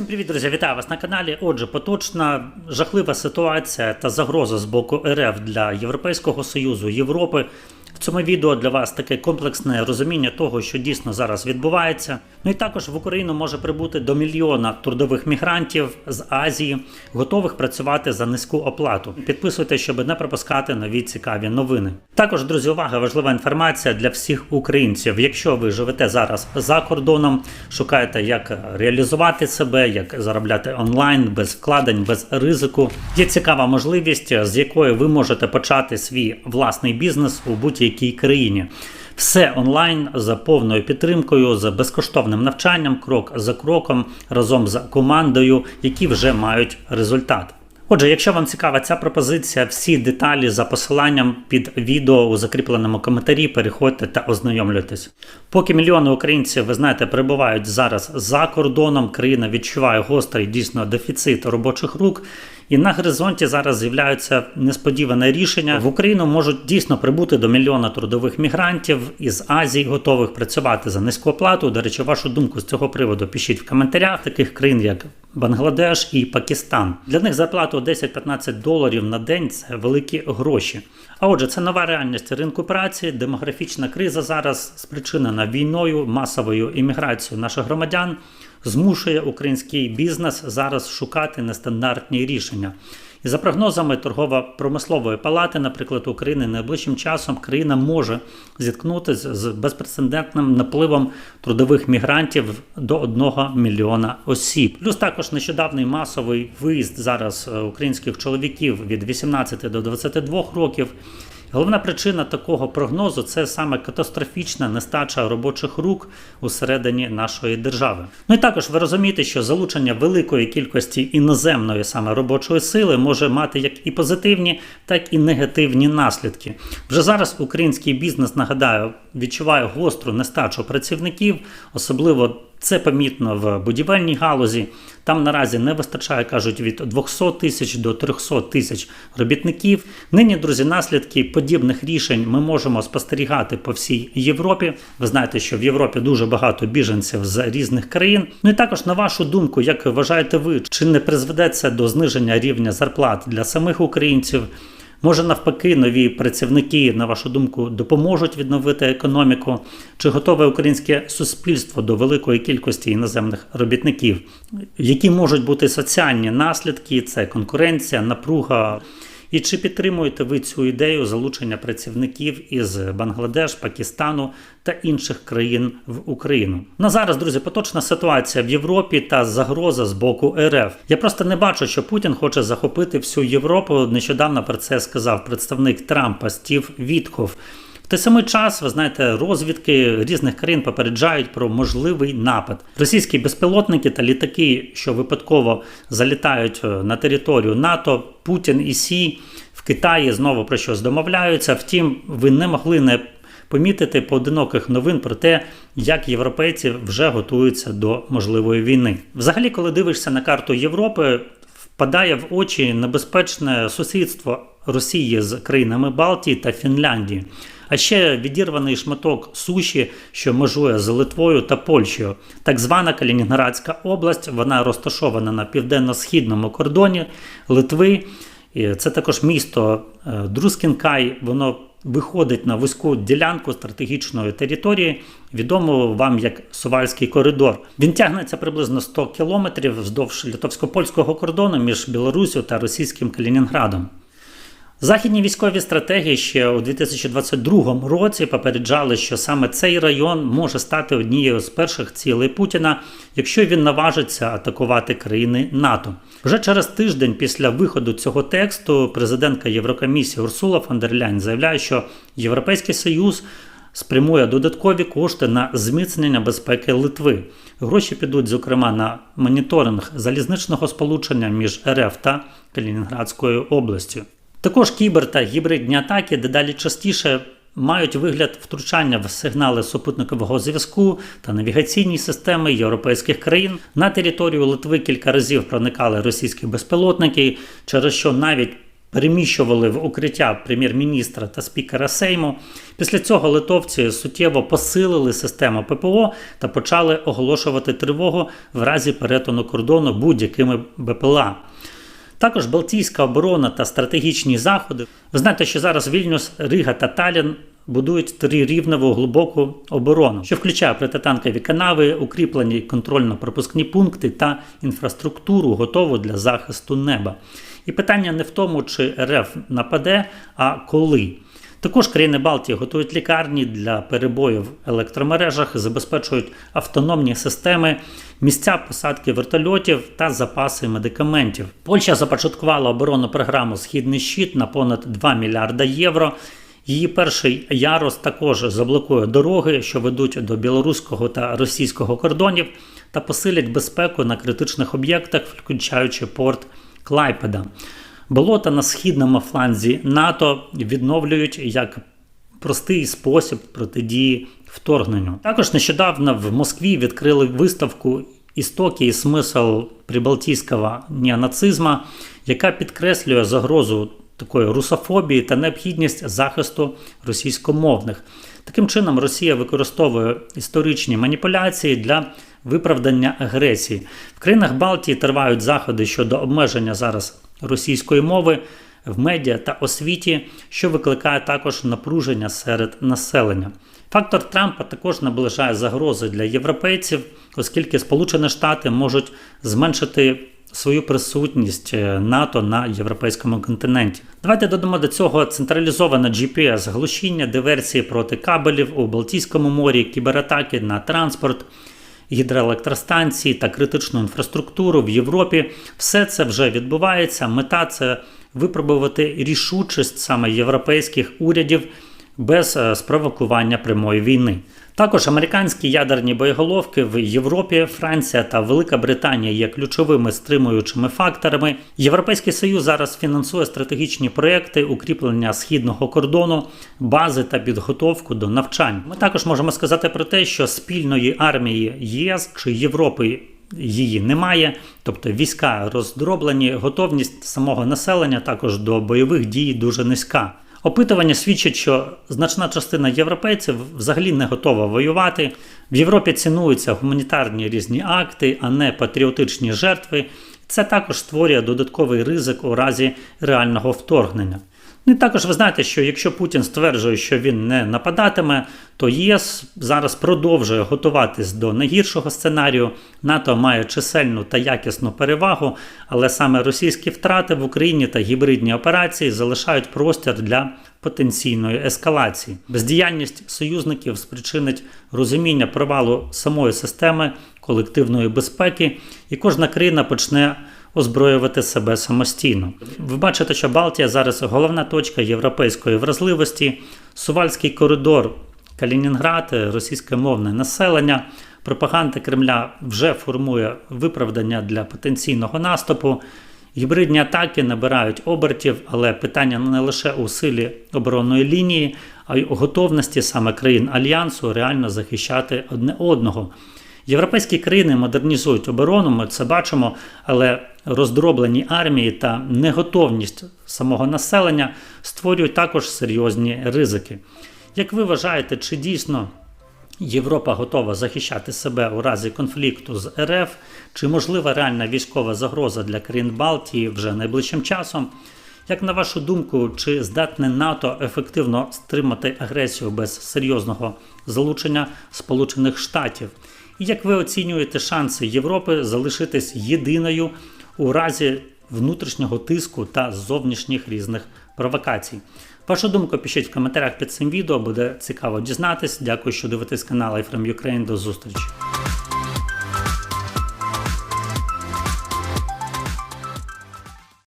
Всім привіт, друзі! Вітаю вас на каналі. Отже, поточна жахлива ситуація та загроза з боку РФ для Європейського Союзу, Європи. Цьому відео для вас таке комплексне розуміння того, що дійсно зараз відбувається. Ну і також в Україну може прибути до мільйона трудових мігрантів з Азії, готових працювати за низьку оплату. Підписуйтесь, щоб не пропускати нові цікаві новини. Також, друзі, увага, важлива інформація для всіх українців. Якщо ви живете зараз за кордоном, шукаєте, як реалізувати себе, як заробляти онлайн без вкладень, без ризику. Є цікава можливість, з якої ви можете почати свій власний бізнес у будь-якій країні. Все онлайн за повною підтримкою, за безкоштовним навчанням, крок за кроком, разом з командою, які вже мають результат. Отже, якщо вам цікава ця пропозиція, всі деталі за посиланням під відео у закріпленому коментарі, переходьте та ознайомлюйтесь. Поки мільйони українців, ви знаєте, перебувають зараз за кордоном, країна відчуває гострий дійсно дефіцит робочих рук. І на горизонті зараз з'являються несподіване рішення. В Україну можуть дійсно прибути до мільйона трудових мігрантів із Азії, готових працювати за низьку оплату. До речі, вашу думку з цього приводу пишіть в коментарях таких країн, як Бангладеш і Пакистан. Для них зарплату 10-15 доларів на день це великі гроші. А отже, це нова реальність ринку праці, демографічна криза зараз спричинена війною, масовою імміграцією наших громадян змушує український бізнес зараз шукати нестандартні рішення. І за прогнозами торгово-промислової палати, наприклад, України найближчим часом країна може зіткнутися з безпрецедентним напливом трудових мігрантів до 1 мільйона осіб. Плюс також нещодавний масовий виїзд зараз українських чоловіків від 18 до 22 років. Головна причина такого прогнозу це саме катастрофічна нестача робочих рук усередині нашої держави. Ну і також ви розумієте, що залучення великої кількості іноземної саме робочої сили може мати як і позитивні, так і негативні наслідки. Вже зараз український бізнес нагадаю відчуває гостру нестачу працівників, особливо. Це помітно в будівельній галузі. Там наразі не вистачає, кажуть, від 200 тисяч до 300 тисяч робітників. Нині, друзі, наслідки подібних рішень ми можемо спостерігати по всій Європі. Ви знаєте, що в Європі дуже багато біженців з різних країн. Ну і також, на вашу думку, як вважаєте ви, чи не призведе це до зниження рівня зарплат для самих українців? Може, навпаки, нові працівники, на вашу думку, допоможуть відновити економіку? Чи готове українське суспільство до великої кількості іноземних робітників? Які можуть бути соціальні наслідки? Це конкуренція, напруга. І чи підтримуєте ви цю ідею залучення працівників із Бангладеш, Пакистану та інших країн в Україну? На зараз, друзі, поточна ситуація в Європі та загроза з боку РФ. Я просто не бачу, що Путін хоче захопити всю Європу. Нещодавно про це сказав представник Трампа Стів Вітхов. Той самий час, ви знаєте, розвідки різних країн попереджають про можливий напад. Російські безпілотники та літаки, що випадково залітають на територію НАТО, Путін і Сі в Китаї знову про щось домовляються. Втім, ви не могли не помітити поодиноких новин про те, як європейці вже готуються до можливої війни. Взагалі, коли дивишся на карту Європи, впадає в очі небезпечне сусідство Росії з країнами Балтії та Фінляндії. А ще відірваний шматок суші, що межує з Литвою та Польщею. Так звана Калінінградська область, вона розташована на південно-східному кордоні Литви. Це також місто Друскінкай, воно виходить на вузьку ділянку стратегічної території, відому вам як Сувальський коридор. Він тягнеться приблизно 100 кілометрів вздовж литовсько-польського кордону між Білорусю та російським Калінінградом. Західні військові стратегії ще у 2022 році попереджали, що саме цей район може стати однією з перших цілей Путіна, якщо він наважиться атакувати країни НАТО. Вже через тиждень після виходу цього тексту президентка Єврокомісії Урсула фон дер Ляйн заявляє, що Європейський Союз спрямує додаткові кошти на зміцнення безпеки Литви. Гроші підуть, зокрема, на моніторинг залізничного сполучення між РФ та Калінінградською областю. Також кібер та гібридні атаки дедалі частіше мають вигляд втручання в сигнали супутникового зв'язку та навігаційні системи європейських країн. На територію Литви кілька разів проникали російські безпілотники, через що навіть переміщували в укриття прем'єр-міністра та спікера Сейму. Після цього литовці суттєво посилили систему ППО та почали оголошувати тривогу в разі перетину кордону будь-якими БПЛА. Також Балтійська оборона та стратегічні заходи. Ви знаєте, що зараз Вільнюс, Рига та Талін будують трирівневу глибоку оборону, що включає протитанкові канави, укріплені контрольно-пропускні пункти та інфраструктуру, готову для захисту неба. І питання не в тому, чи РФ нападе, а коли. Також країни Балтії готують лікарні для перебоїв в електромережах, забезпечують автономні системи, місця посадки вертольотів та запаси медикаментів. Польща започаткувала оборонну програму Східний щит на понад 2 мільярда євро. Її перший ярус також заблокує дороги, що ведуть до білоруського та російського кордонів, та посилять безпеку на критичних об'єктах, включаючи порт Клайпеда. Болота на східному фланзі НАТО відновлюють як простий спосіб протидії вторгненню. Також нещодавно в Москві відкрили виставку Істоки і смисл прибалтійського неонацизма, яка підкреслює загрозу такої русофобії та необхідність захисту російськомовних. Таким чином, Росія використовує історичні маніпуляції для виправдання агресії. В країнах Балтії тривають заходи щодо обмеження зараз російської мови в медіа та освіті, що викликає також напруження серед населення. Фактор Трампа також наближає загрози для європейців, оскільки Сполучені Штати можуть зменшити свою присутність е, НАТО на європейському континенті. Давайте додамо до цього централізоване GPS, глушіння, диверсії проти кабелів у Балтійському морі, кібератаки на транспорт. Гідроелектростанції та критичну інфраструктуру в Європі все це вже відбувається. Мета це випробувати рішучість саме європейських урядів без е, спровокування прямої війни. Також американські ядерні боєголовки в Європі, Франція та Велика Британія є ключовими стримуючими факторами. Європейський союз зараз фінансує стратегічні проекти укріплення східного кордону, бази та підготовку до навчань. Ми також можемо сказати про те, що спільної армії ЄС чи Європи. Її немає, тобто війська роздроблені, готовність самого населення також до бойових дій дуже низька. Опитування свідчать, що значна частина європейців взагалі не готова воювати. В Європі цінуються гуманітарні різні акти, а не патріотичні жертви. Це також створює додатковий ризик у разі реального вторгнення. Ну і також ви знаєте, що якщо Путін стверджує, що він не нападатиме, то ЄС зараз продовжує готуватись до найгіршого сценарію. НАТО має чисельну та якісну перевагу, але саме російські втрати в Україні та гібридні операції залишають простір для потенційної ескалації. Бездіяльність союзників спричинить розуміння провалу самої системи колективної безпеки, і кожна країна почне озброювати себе самостійно. Ви бачите, що Балтія зараз головна точка європейської вразливості, Сувальський коридор, Калінінград, російськомовне населення. Пропаганда Кремля вже формує виправдання для потенційного наступу. Гібридні атаки набирають обертів, але питання не лише у силі оборонної лінії, а й у готовності саме країн альянсу реально захищати одне одного. Європейські країни модернізують оборону, ми це бачимо, але роздроблені армії та неготовність самого населення створюють також серйозні ризики. Як ви вважаєте, чи дійсно Європа готова захищати себе у разі конфлікту з РФ? Чи можлива реальна військова загроза для країн Балтії вже найближчим часом? Як на вашу думку, чи здатне НАТО ефективно стримати агресію без серйозного залучення Сполучених Штатів? І як ви оцінюєте шанси Європи залишитись єдиною у разі внутрішнього тиску та зовнішніх різних провокацій? Вашу думку пишіть в коментарях під цим відео, буде цікаво дізнатись. Дякую, що дивитесь канал iFrame Ukraine. До зустрічі!